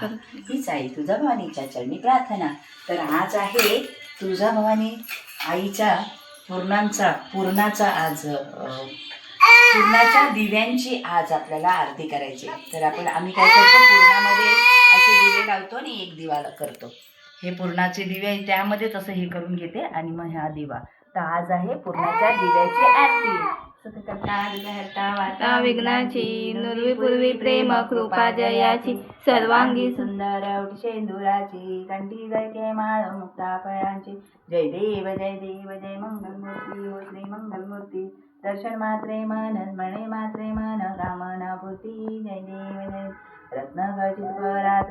हा. हीच आहे तुझा भवानीच्या चरणी प्रार्थना. तर आज आहे तुझा भवानी आईच्या पूर्णांचा पूर्णाचा आज पूर्णाच्या दिव्यांची आज आपल्याला आरती करायची. तर आपण आम्ही काय करतो पूर्णामध्ये असे दिवे लावतो आणि एक दिवा करतो. हे पूर्णाचे दिवे आहे त्यामध्ये तसं हे करून घेते आणि मग हा दिवा. तर आज आहे पूर्णाच्या दिव्याची आरती. आता विघ्नाची नुरवी पूर्वी प्रेम कृपा जयाची सर्वांगी सुंदर शेंदुराची कंठी गळके माळ मुक्ता फळांची जय देव जय देव जय मंगलमूर्ती हो श्री मंगलमूर्ती. दर्शन मात्रे मन म्हणे मात्रे मन कामना पूर्ती जय देव जय रत्न खचित परात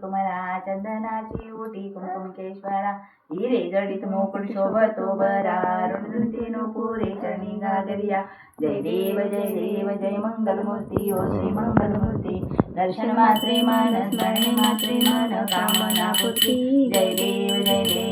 कुमरा चंदनाची ओटी कुमकुमकेश्वरा हिरे जडित मुकुट शोभतो बरा रुणती नुपुरे चरणी गागरिया. जय देव जय देव जय मंगलमूर्ती ओ श्री मंगलमूर्ती. दर्शन मात्रे मान स्मरणे मात्रे मन कामना पूर्ती जय देव जय देव.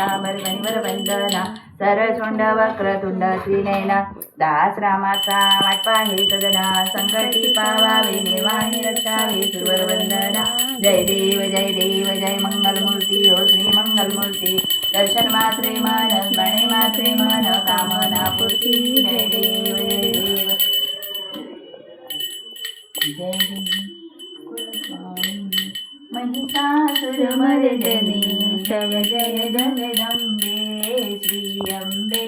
लंबोदर पीतांबर गणिवर वंदना सरसोंड वक्रतुंड श्रीनयना दास रामाचा वाटपा हे सदना संकटी पावावे निर्वाणी रक्षावे सुरवर वंदना जय देव जय देव जय मंगलमूर्ती ओ श्री मंगलमूर्ती। दर्शन मात्रे मानस मणे मात्रे महिषासुरमर्दनी जय जय जगदम्बे श्री अम्बे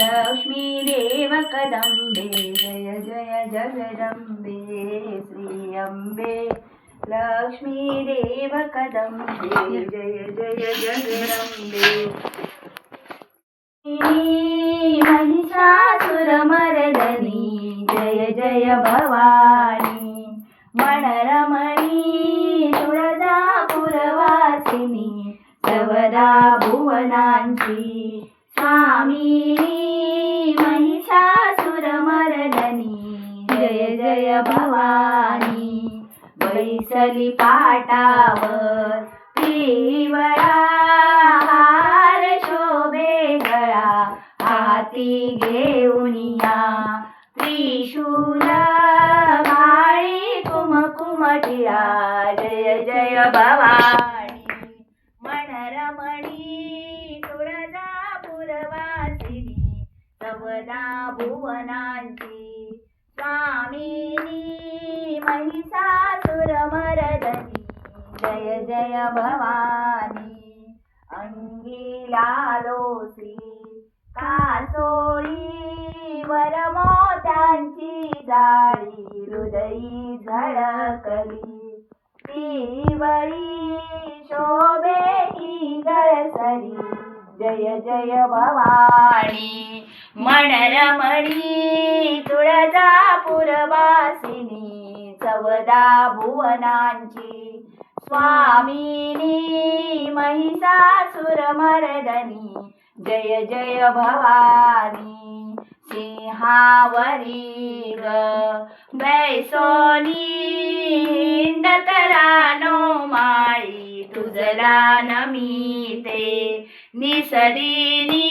लक्ष्मी देव कदम्बे जय जय जगदम्बे श्री अम्बे लक्ष्मी देव कदम्बे जय जय जगदम्बे महिषासुरमर्दनी जय जय भवानी मनरमणी भुवनांची स्वामी महिषासुरमर्दनी जय जय भवानी बैसली पाटावर पिवळा हार शोभे गळा हाती घेऊन या त्रिशूल माळी कुमकुमटिया जय जय भवानी. तुळजापुरवासिनी सवदा भुवनांची. स्वामिनी महिषासुरमर्दनी जय जय भवानी. अंगी लालोसी कासोळी वरमोत्यांची जाळी हृदयी झळकली जय जय भवानी मनरमणी तुळजापुरवासिनी चवदा भुवनांची स्वामिनी महिषासुरमर्दनी जय जय भवानी सिंहावरी ग बैसोनी हिंडतरानो माळी तुझला नमीते निसदिनी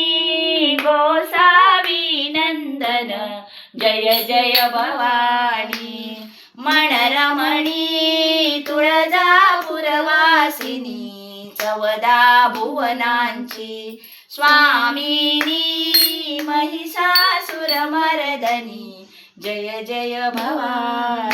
गोसावी नंदन जय जय भवानी. मनरमणी तुळजापुरवासिनी चवदा भुवनांची. स्वामिनी महिषासुरमर्दनी जय जय भवानी.